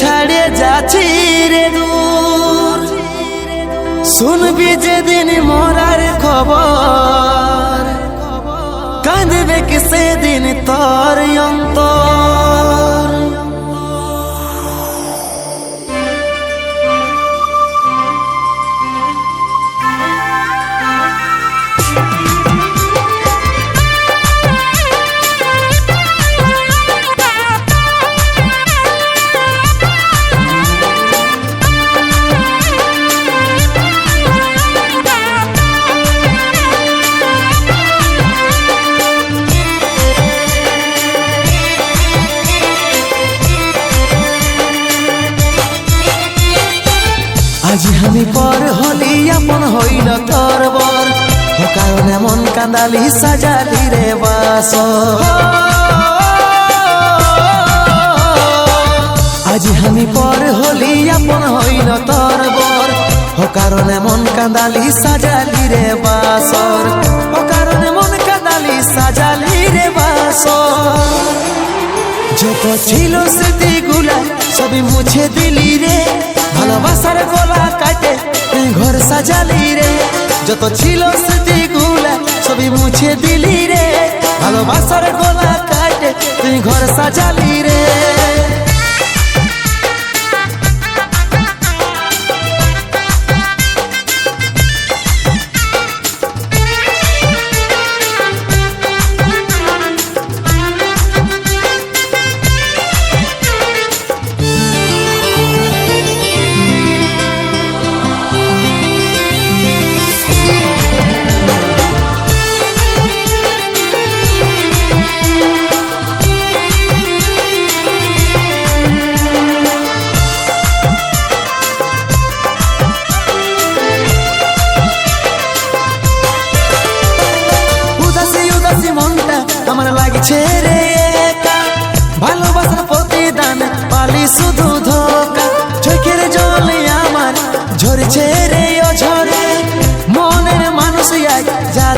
ছাড়ে যাচ্ছি রে দূর। শুনবি যেদিন হইল বর। ও কারণে মন কান্দালি সাজালি রে বাস। আজ আমি পর হলি আপন হইল তোর বর। ও কারণে মন কান্দালি সাজালি রে বাসর ও কারণে মন কান্দালি সাজালি রে বাসর যত ছিল স্মৃতিগুলা সবই মুছে দিলি রে। ভালোবাসার গলা যত ছিল স্মৃতিগুলা ছবি মুছে দিলি রে। ভালোবাসার গোলা কাটে তুই ঘর সাজালি রে।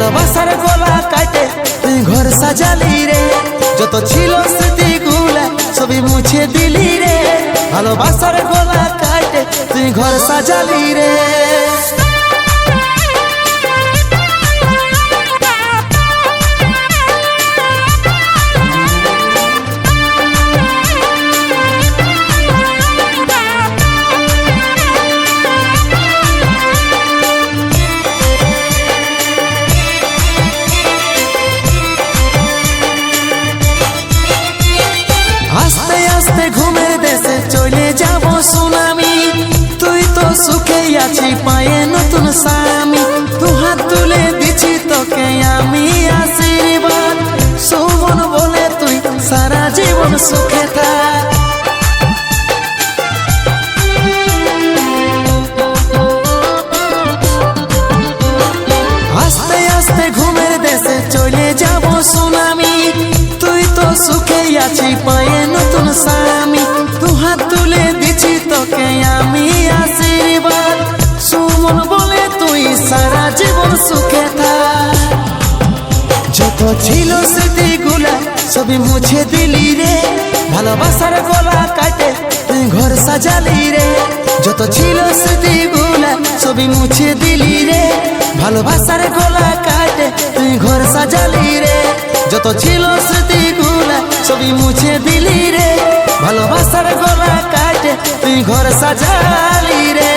ভালোবাসার গোলা কাটে। তুই ঘর সাজালি রে। যত ছিল স্মৃতিগুলা সবই মুছে দিলি রে। ভালোবাসার গোলা কাটে। তুই ঘর সাজালি রে। তুই তো সুখে আছি পায়ে নতুন স্বামী। তুলে দিছি তোকে আমি আশীর্বাদ। বলে তুই সারা জীবন সুখে থাক। যত ছিল স্মৃতিগুলা সবই মুছে দিলি রে। ভালোবাসার গলা কাটে, তুই ঘর সাজালি রে। যত ছিল স্মৃতিগুলা সবই মুছে দিলি রে। ভালোবাসার গলা কাটে, তুই ঘর সাজালি রে। যত ছিল স্মৃতিগুলা সবই মুছে দিলি রে। ভালোবাসার গলা কাটে, তুই ঘর সাজালি রে।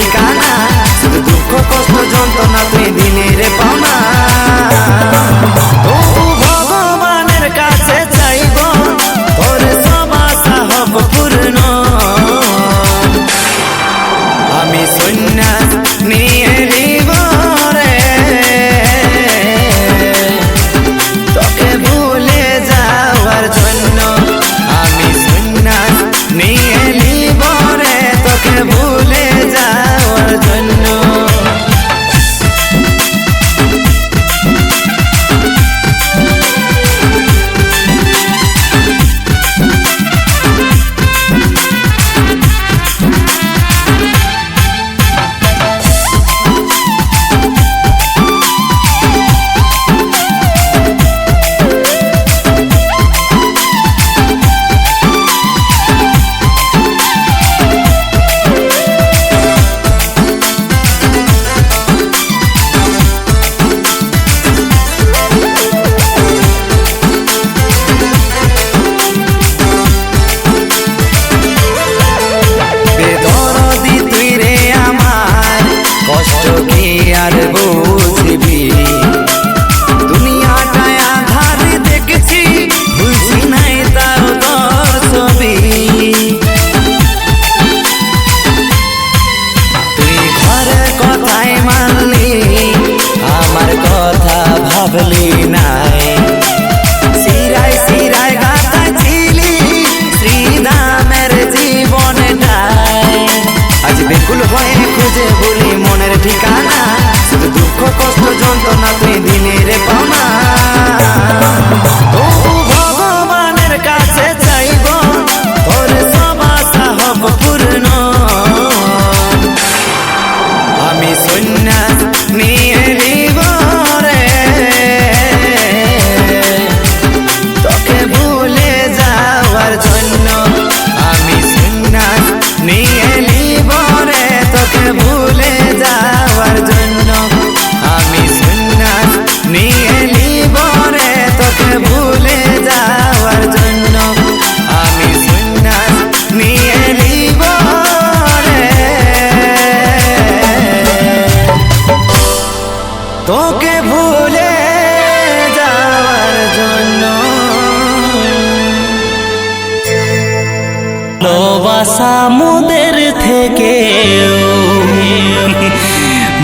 মনের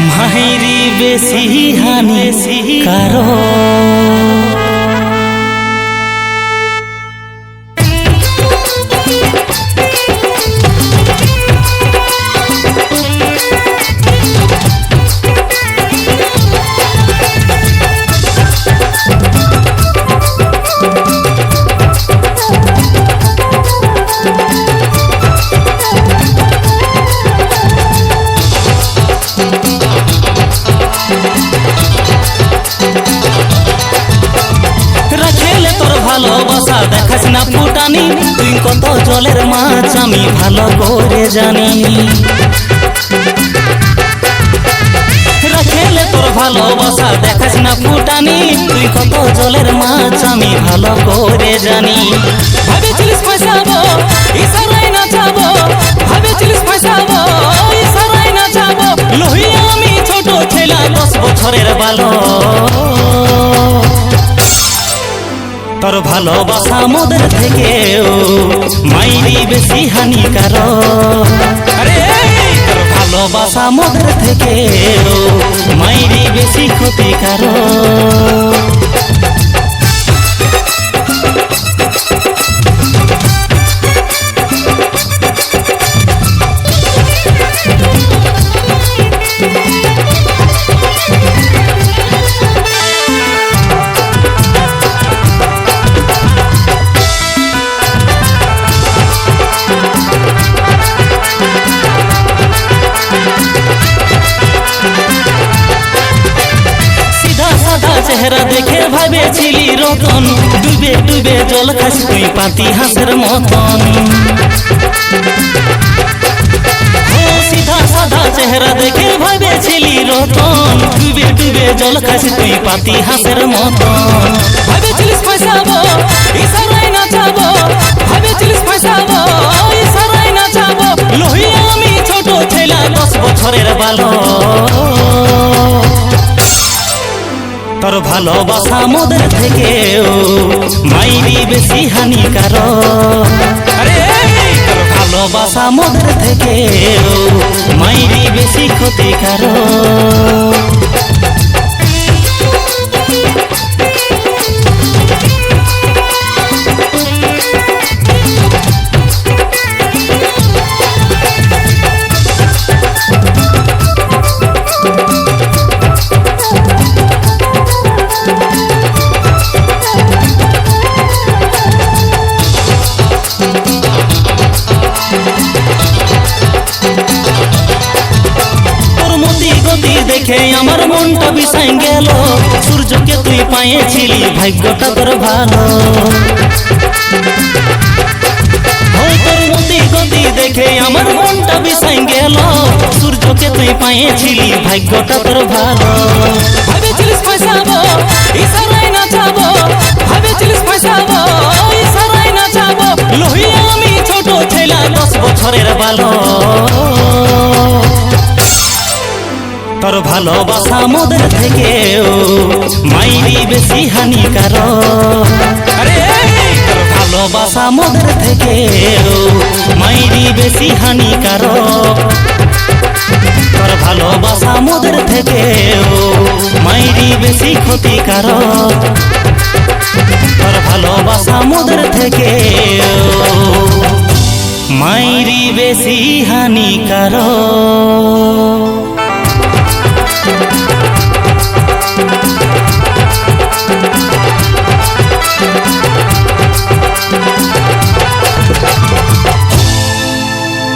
মাহিরি বেশি হানি কারও? কত জলের মাছ, আমি ভালো করে জানি। রাখেলে তোর ভালোবাসা, দেখাস না ফুটানি, তুই কত জলের মাছ, আমি ভালো করে জানি। ভাবেছিলিস পয়সাবো তোর ভালোবাসা মোদের থেকেও মাইরি বেশি হানিকারক। আরে ভালোবাসা মোদের থেকেও মাইরি বেশি ক্ষতিকারক। ডুবে জল খাস তুই পাতি হাঁসের মতন। সিধা সাদা চেহারা দেখে ভাবেছিলি রতন। ডুবে ডুবে জল খাস তুই পাতি হাঁসের মতন। ভাবেছিলিস পয়সাবো ইসারাই নাচাবো ভাবেছিলিস পয়সাবো ছোট ছেলা, দশ বছরের বালক। তোর ভালোবাসা মোদের থেকেও মাইরি বেশি হানিকারক। আরে ভালোবাসা মোদের থেকেও মাইরি বেশি ক্ষতিকারক। ভাগ্যটা তোর ভালো। তোর মতি গতি দেখে আমার মনটা বিষাই গেল। সূর্যকে তুই পাইয়েছিলি ভাগ্যটা তোর ভালো। ভাবেছিলিস পয়সাবো ইসারাই নাচাবো ভাবেছিলিস পয়সাবো ইসারাই নাচাবো। লোহিয়া আমি ছোট ছেলা দশ বছরের বালক। তোর ভালোবাসা মোদের থেকেও মাইরি বেশি হানিকারক। আরে তোর ভালোবাসা মোদের থেকেও মাইরি বেশি হানিকারক। তোর ভালোবাসা মোদের থেকেও মাইরি বেশি ক্ষতিকারক। তোর ভালোবাসা মোদের থেকেও মাইরি বেশি হানিকারক। Thank you.